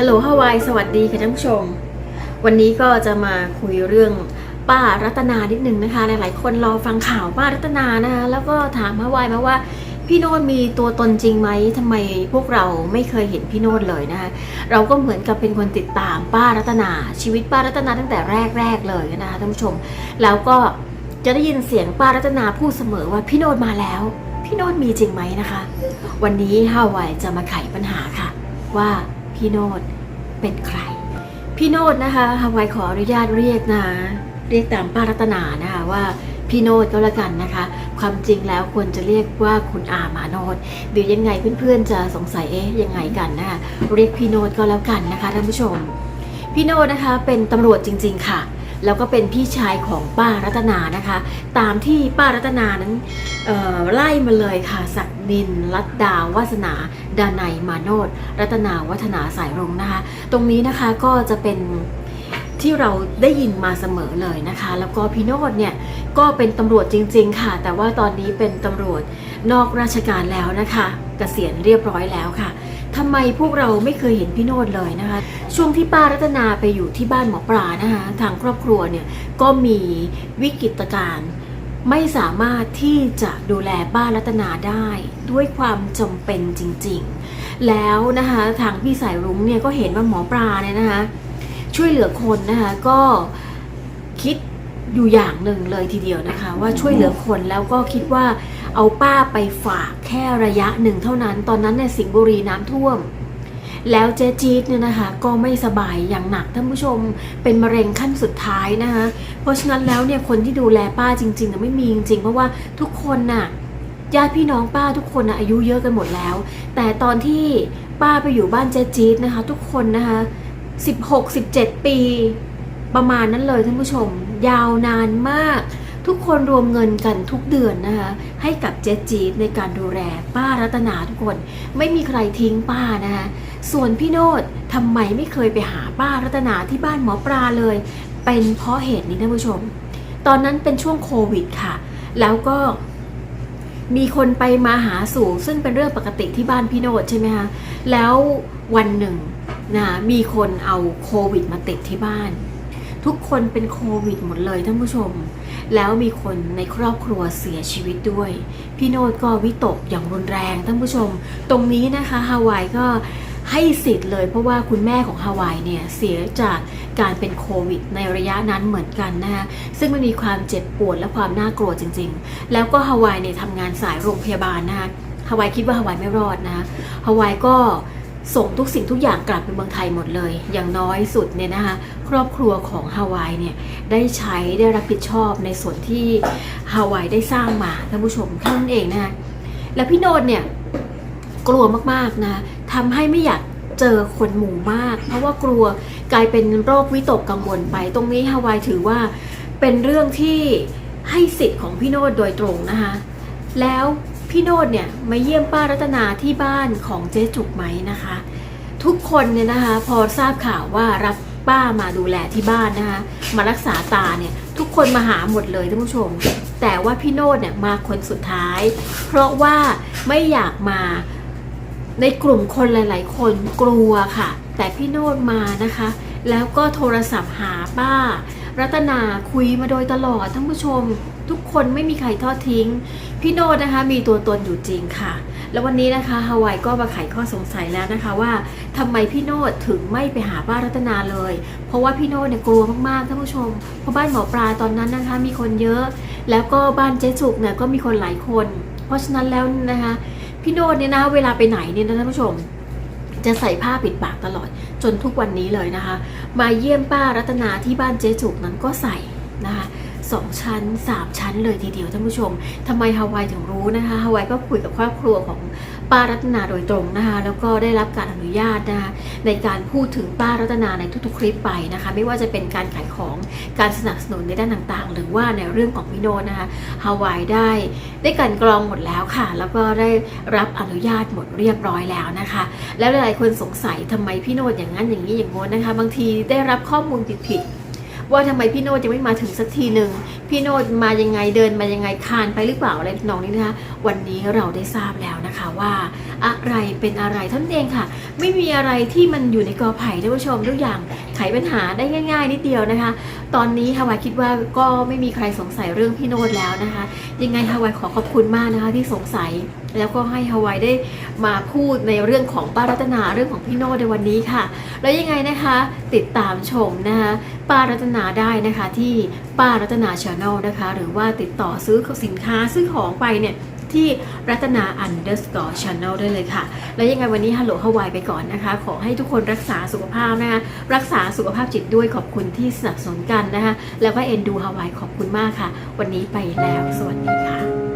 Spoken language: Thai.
ฮัลโหลฮาวาย สวัสดีค่ะท่านผู้ชม วันนี้ก็จะมาคุยเรื่องป้ารัตนานิดนึงนะคะ หลายๆ คนรอฟังข่าวป้ารัตนานะคะ แล้วก็ถามฮาวายมาว่า พี่โนดมีตัวตนจริงไหมทำไมพวกเราไม่เคยเห็นพี่โนดเลยนะคะ เราก็เหมือนกับเป็นคนติดตามป้ารัตนา ชีวิตป้ารัตนาตั้งแต่แรกๆเลยนะคะท่านผู้ชม แล้วก็จะได้ยินเสียงป้ารัตนาพูดเสมอว่าพี่โนดมาแล้ว พี่โนดมีจริงไหมนะคะ วันนี้ฮาวายจะมาไขปัญหาค่ะ ว่า พี่โนดเป็นใคร พี่โนดนะคะฮาวายขออนุญาตเรียกนะ เรียกตามป้ารัตนานะคะว่าพี่โนดก็แล้วกันนะคะ ความจริงแล้วควรจะเรียกว่าคุณอามาโนดเดี๋ยวยังไงเพื่อนๆจะสงสัยเอ๊ะยังไงกันนะคะเรียกพี่โนดก็แล้วกันนะคะท่านผู้ชม พี่โนดนะคะเป็นตำรวจจริง ๆ ค่ะ แล้วก็เป็นพี่ชายของป้ารัตนานะคะ ตามที่ป้ารัตนานั้นไล่มาเลยค่ะศักดินรัตดาวาสนา ดานัยมาโนดรัตนาวัฒนาสายรงนะคะ ตรงนี้นะคะก็จะเป็นที่เราได้ยินมาเสมอเลยนะคะ แล้วก็พี่โนดเนี่ยก็เป็นตำรวจจริง ๆ ค่ะ แต่ว่าตอนนี้เป็นตำรวจนอกราชการแล้วนะคะ กษียณเรียบร้อยแล้วค่ะทำไมพวกเราไม่เคยเห็นพี่โนดเลยนะคะ ช่วงที่ป้ารัตนาไปอยู่ที่บ้านหมอปลานะคะทางครอบครัวเนี่ยก็มีวิกฤตการณ์ไม่สามารถที่จะดูแลป้ารัตนาได้ด้วยความจำเป็นจริงๆ แล้วนะคะทางพี่สายรุ้งเนี่ยก็เห็นว่าหมอปลาเนี่ยนะคะช่วยเหลือคนนะคะก็คิด อยู่อย่างหนึ่งเลยทีเดียวนะคะ ว่าช่วยเหลือคนแล้วก็คิดว่าเอาป้าไปฝากแค่ระยะหนึ่งเท่านั้น ตอนนั้นเนี่ยสิงห์บุรีน้ำท่วม แล้วเจ๊จี๊ดเนี่ยนะคะ ก็ไม่สบายอย่างหนักท่านผู้ชมเป็นมะเร็งขั้นสุดท้ายนะคะ เพราะฉะนั้นแล้วเนี่ยคนที่ดูแลป้าจริงๆไม่มีจริง ๆ เพราะว่าทุกคนน่ะญาติพี่น้องป้าทุกคนนะอายุเยอะกันหมดแล้ว แต่ตอนที่ป้าไปอยู่บ้านเจ๊จี๊ดนะคะ ทุกคนนะคะ16 17 ปี ประมาณนั้นเลยท่านผู้ชม ยาวนานมาก ทุกคนรวมเงินกันทุกเดือนนะคะให้กับเจ๊จีดในการดูแลป้ารัตนาทุกคน ไม่มีใครทิ้งป้านะคะส่วนพี่โนดทำไมไม่เคยไปหาป้ารัตนาที่บ้านหมอปลาเลย เป็นเพราะเหตุนี้ท่านผู้ชม ตอนนั้นเป็นช่วงโควิดค่ะ แล้วก็มีคนไปมาหาสู่ซึ่งเป็นเรื่องปกติที่บ้านพี่โนดใช่ไหมคะแล้ววันหนึ่งนะมีคนเอาโควิดมาติดที่บ้าน ทุกคนเป็นโควิดหมดเลยท่านผู้ชม แล้วมีคนในครอบครัวเสียชีวิตด้วย พี่โนดก็วิตกอย่างรุนแรงท่านผู้ชม ตรงนี้นะคะฮาวายก็ให้สิทธิ์เลยเพราะว่าคุณแม่ของฮาวายเนี่ยเสียจากการเป็นโควิดในระยะนั้นเหมือนกันนะคะซึ่งมันมีความเจ็บปวดและความน่ากลัวจริง ๆ แล้วก็ฮาวายเนี่ยทำงานสายโรงพยาบาลนะคะฮาวายคิดว่าฮาวายไม่รอดนะฮาวายก็ ส่งทุกสิ่งทุกอย่างกลับไปเมืองไทยหมดเลย อย่างน้อยสุดเนี่ยนะคะครอบครัวของฮาวายเนี่ยได้ใช้ได้รับผิดชอบในส่วนที่ฮาวายได้สร้างมาท่านผู้ชมแค่นั้นเองนะคะแล้วพี่โนดเนี่ยกลัวมากๆนะทำให้ไม่อยากเจอคนหมู่มาก เพราะว่ากลัวกลายเป็นโรควิตกกังวลไป ตรงนี้ฮาวายถือว่าเป็นเรื่องที่ให้สิทธิ์ของพี่โนดโดยตรงนะคะแล้ว พี่โนดเนี่ยมาเยี่ยมป้ารัตนาที่บ้านของเจ๊จุกไหมนะคะ ทุกคนเนี่ยนะคะ พอทราบข่าวว่ารับป้ามาดูแลที่บ้านนะคะ มารักษาตาเนี่ยทุกคนมาหาหมดเลยท่านผู้ชม แต่ว่าพี่โนดเนี่ยมาคนสุดท้าย เพราะว่าไม่อยากมาในกลุ่มคนหลาย ๆ คนกลัวค่ะ แต่พี่โนดมานะคะ แล้วก็โทรศัพท์หาป้า รัตนาคุยมาโดยตลอดท่านผู้ชม ทุกคนไม่มีใครทอดทิ้ง พี่โนดนะคะมีตัวตนอยู่จริงค่ะ แล้ววันนี้นะคะฮาวายก็มาไขข้อสงสัยแล้วนะคะว่าทำไมพี่โนดถึงไม่ไปหาป้ารัตนาเลย เพราะว่าพี่โนดเนี่ยกลัวมากๆท่านผู้ชม เพราะบ้านหมอปลาตอนนั้นนะคะ มีคนเยอะ แล้วก็บ้านเจ๊จุกเนี่ยก็มีคนหลายคน เพราะฉะนั้นแล้วนะคะพี่โนดเนี่ยนะเวลาไปไหนเนี่ยนะท่านผู้ชมจะใส่ผ้าปิดปากตลอดจนทุกวันนี้เลยนะคะ มาเยี่ยมป้ารัตนาที่บ้านเจ๊จุกนั้นก็ใส่นะคะ สองชั้นสามชั้นเลยทีเดียวท่านผู้ชมทำไมฮาวายถึงรู้นะคะฮาวายก็คุยกับครอบครัวของป้ารัตนาโดยตรงนะคะแล้วก็ได้รับการอนุญาตนะคะในการพูดถึงป้ารัตนาในทุกๆคลิปไปนะคะไม่ว่าจะเป็นการขายของการสนับสนุนในด้านต่างๆ หรือว่าในเรื่องของพี่โนนะคะฮาวายได้ได้กลันกรองหมดแล้วค่ะ แล้วก็ได้รับอนุญาตหมดเรียบร้อยแล้วนะคะ แล้วหลายๆคนสงสัยทำไมพี่โนดอย่างนั้นอย่างนี้อย่างโน้นนะคะ บางทีได้รับข้อมูลผิดๆ ว่าทำไมพี่โนดยังไม่มาถึงสักทีหนึ่งพี่โนดมายังไงเดินมายังไงคานไปหรือเปล่าอะไรทำนองนี้นะคะ วันนี้เราได้ทราบแล้วนะคะว่า อะไรเป็นอะไรท่านเองค่ะ ไม่มีอะไรที่มันอยู่ในกอไผ่ท่านผู้ชมทุกอย่างไขปัญหาได้ง่าย ๆ นิดเดียวนะคะ ตอนนี้ฮาวายคิดว่าก็ไม่มีใครสงสัยเรื่องพี่โนดแล้วนะคะ ยังไงฮาวายขอขอบคุณมากนะคะที่สงสัยแล้วก็ให้ฮาวายได้มาพูดในเรื่องของป้ารัตนาเรื่องของพี่โนดในวันนี้ค่ะ แล้วยังไงนะคะติดตามชมนะคะป้ารัตนาได้นะคะที่ป้ารัตนาชาแนลนะคะ หรือว่าติดต่อซื้อสินค้าซื้อของไปเนี่ยที่รัตนา underscore channel ได้เลยค่ะ แล้วยังไงวันนี้ฮัลโหลฮาวายไปก่อนนะคะ ขอให้ทุกคนรักษาสุขภาพนะคะ รักษาสุขภาพจิตด้วยขอบคุณที่สนับสนุนกันนะคะ แล้วก็เอ็นดูฮาวายขอบคุณมากค่ะ วันนี้ไปแล้ว สวัสดีค่ะ